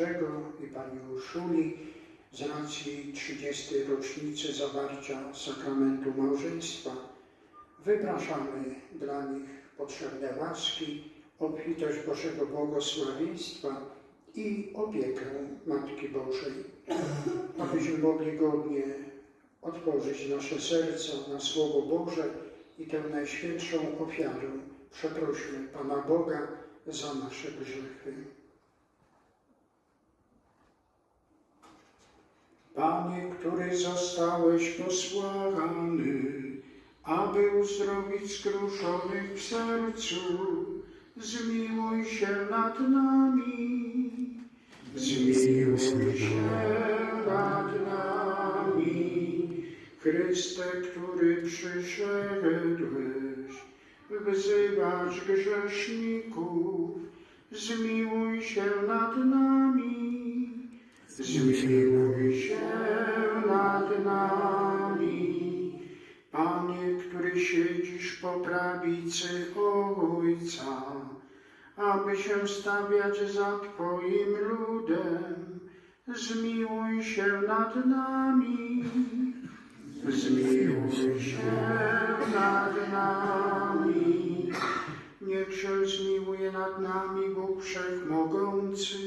Bożego i Pani Urszuli z racji 30. rocznicy zawarcia sakramentu małżeństwa wypraszamy dla nich potrzebne łaski, obfitość Bożego błogosławieństwa i opiekę Matki Bożej, abyśmy mogli godnie otworzyć nasze serca na Słowo Boże i tę najświętszą ofiarę przeprośmy Pana Boga za nasze grzechy. Panie, który zostałeś posłany, aby uzdrowić skruszonych w sercu, zmiłuj się nad nami. Zmiłuj się nad nami. Chryste, który przyszedłeś, wzywać grzeszników, zmiłuj się nad nami. Zmiłuj się nad nami. Panie, który siedzisz po prawicy Ojca, aby się stawiać za Twoim ludem, zmiłuj się nad nami. Zmiłuj się nad nami. Niech się zmiłuje nad nami Bóg Wszechmogący,